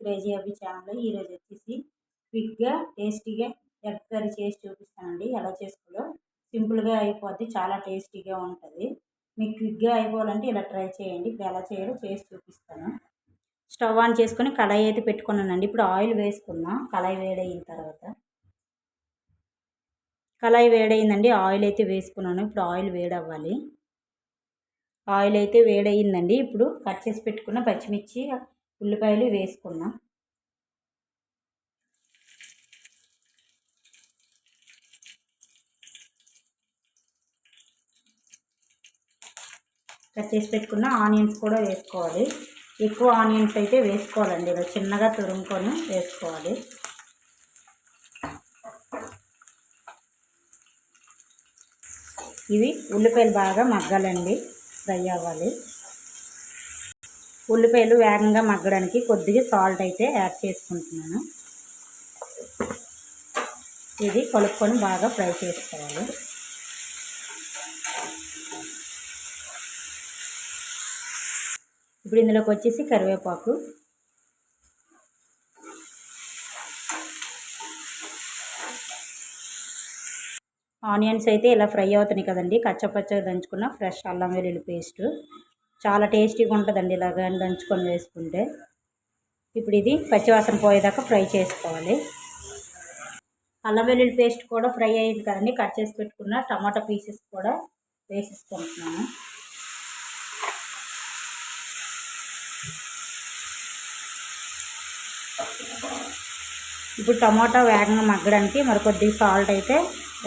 Crazy అవి channel ఈరోజు వచ్చేసి క్విక్గా టేస్టీగా ఎగ్ కర్రీ చేసి చూపిస్తానండి. ఎలా చేసుకోవాలో సింపుల్గా అయిపోద్ది చాలా టేస్టీగా ఉంటుంది. మీకు క్విక్గా అయిపోవాలంటే ఇలా ట్రై చేయండి. ఇప్పుడు ఎలా చేయాలో చేసి చూపిస్తాను. స్టవ్ ఆన్ చేసుకొని కళాయి అయితే పెట్టుకున్నానండి. ఇప్పుడు ఆయిల్ వేసుకుందాం. కళాయి వేడయిన తర్వాత. కళాయి వేడైందండి ఆయిల్ అయితే వేసుకున్నాను. ఇప్పుడు ఆయిల్ వేడవ్వాలి. ఆయిల్ అయితే వేడయిందండి. ఇప్పుడు కట్ చేసి పెట్టుకున్న పచ్చిమిర్చి ఉల్లిపాయలు వేసుకున్నాం కట్ చేసి పెట్టుకున్న ఆనియన్స్ కూడా వేసుకోవాలి. ఎక్కువ ఆనియన్స్ అయితే వేసుకోవాలండి. ఇలా చిన్నగా తురుముకొని వేసుకోవాలి. ఇవి ఉల్లిపాయలు బాగా మగ్గాలండి. ఫ్రై అవ్వాలి. ఉల్లిపాయలు వేగంగా మగ్గడానికి కొద్దిగా సాల్ట్ అయితే యాడ్ చేసుకుంటున్నాను. ఇది కలుపుకొని బాగా ఫ్రై చేసుకోవాలి. ఇప్పుడు ఇందులోకి వచ్చేసి కరివేపాకు. ఆనియన్స్ అయితే ఇలా ఫ్రై అవుతున్నాయి కదండి. కచ్చపచ్చగా దంచుకున్న ఫ్రెష్ అల్లం వెల్లుల్లి పేస్ట్. చాలా టేస్టీగా ఉంటుందండి ఇలాగ దంచుకొని వేసుకుంటే. ఇప్పుడు ఇది పచ్చివాసన పోయేదాకా ఫ్రై చేసుకోవాలి. అల్లం వెల్లుల్లి పేస్ట్ కూడా ఫ్రై అయ్యింది కదండి కట్ చేసి పెట్టుకున్న టమాటా పీసెస్ కూడా వేసేసుకుంటున్నాను. ఇప్పుడు టమాటా వేగంగా మగ్గడానికి మరికొద్దిగా సాల్ట్ అయితే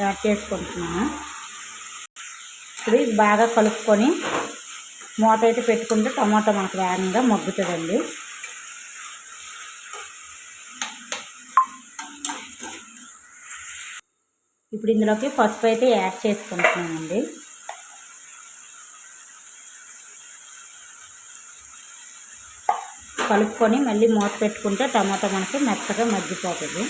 యాడ్ చేసుకుంటున్నాను. ఇప్పుడు ఇది బాగా కలుపుకొని మూత అయితే పెట్టుకుంటే టమాటా మనకు వేగంగా మగ్గుతుందండి. ఇప్పుడు ఇందులోకి పసుపు అయితే యాడ్ చేసుకుంటున్నానండి. కలుపుకొని మళ్ళీ మూత పెట్టుకుంటే టమాటా మనకి మెత్తగా మగ్గిపోతుంది.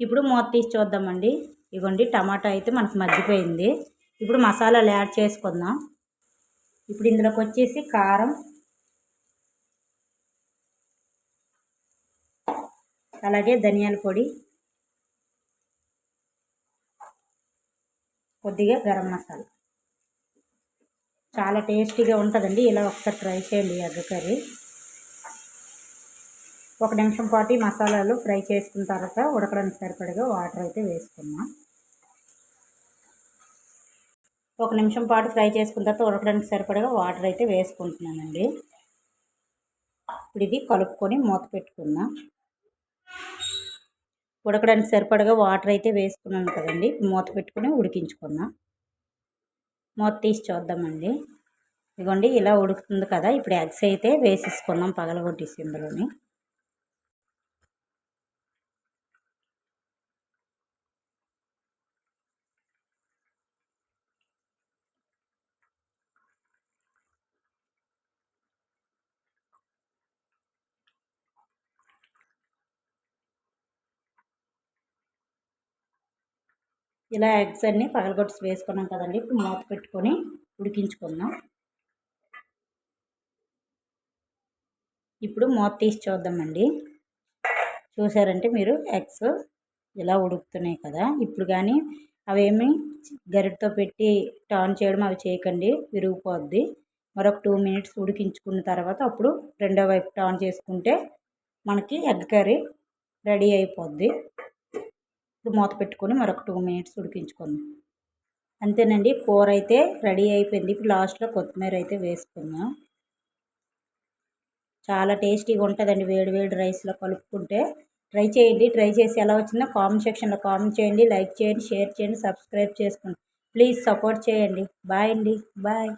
ఇప్పుడు మూత తీసి చూద్దామండి. ఇగోండి టమాటా అయితే మనకు మగ్గిపోయింది. ఇప్పుడు మసాలాలు యాడ్ చేసుకుందాం. ఇప్పుడు ఇందులోకి వచ్చేసి కారం. అలాగే ధనియాల పొడి. కొద్దిగా గరం మసాలా. చాలా టేస్టీగా ఉంటుందండి. ఇలా ఒకసారి ట్రై చేయండి ఎగ్ కర్రీ ఒక నిమిషం పాటు మసాలాలు ఫ్రై చేసుకున్న తర్వాత ఉడకడానికి సరిపడగా వాటర్ అయితే వేసుకున్నాం ఒక నిమిషం పాటు ఫ్రై చేసుకున్న తర్వాత ఉడకడానికి సరిపడగా వాటర్ అయితే వేసుకుంటున్నానండి. ఇప్పుడు ఇది కలుపుకొని మూత పెట్టుకుందాం. ఉడకడానికి సరిపడగా వాటర్ అయితే వేసుకున్నాను కదండి. మూత పెట్టుకుని ఉడికించుకుందాం. మూత తీసి చూద్దామండి. ఇదిగోండి ఇలా ఉడుకుతుంది కదా. ఇప్పుడు ఎగ్స్ అయితే వేసేసుకుందాం పగలగొట్టేసి ఇందులోని. ఇలా ఎగ్స్ అన్నీ పగలగొట్టి వేసుకున్నాం కదండి. ఇప్పుడు మూత పెట్టుకొని ఉడికించుకుందాం. ఇప్పుడు మూత తీసి చూద్దామండి. చూసారంటే మీరు ఎగ్స్ ఇలా ఉడుకుతున్నాయి కదా. ఇప్పుడు కానీ అవేమి గరిటతో పెట్టి టర్న్ చేయడం అవి చేయకండి విరిగిపోద్ది. మరొక టూ మినిట్స్ ఉడికించుకున్న తర్వాత అప్పుడు రెండో వైపు టర్న్ చేసుకుంటే మనకి ఎగ్ కర్రీ రెడీ అయిపోద్ది. ఇప్పుడు మూత పెట్టుకొని మరొక టూ మినిట్స్ ఉడికించుకుందాం. అంతేనండి కూర అయితే రెడీ అయిపోయింది. ఇప్పుడు లాస్ట్లో కొత్తిమీర అయితే వేసుకుందాం. చాలా టేస్టీగా ఉంటుందండి వేడి వేడి రైస్లో కలుపుకుంటే. ట్రై చేయండి ట్రై చేసి ఎలా వచ్చిందో కామెంట్ సెక్షన్లో కామెంట్ చేయండి లైక్ చేయండి షేర్ చేయండి సబ్స్క్రైబ్ చేసుకోండి. ప్లీజ్ సపోర్ట్ చేయండి. బాయ్ అండి బాయ్.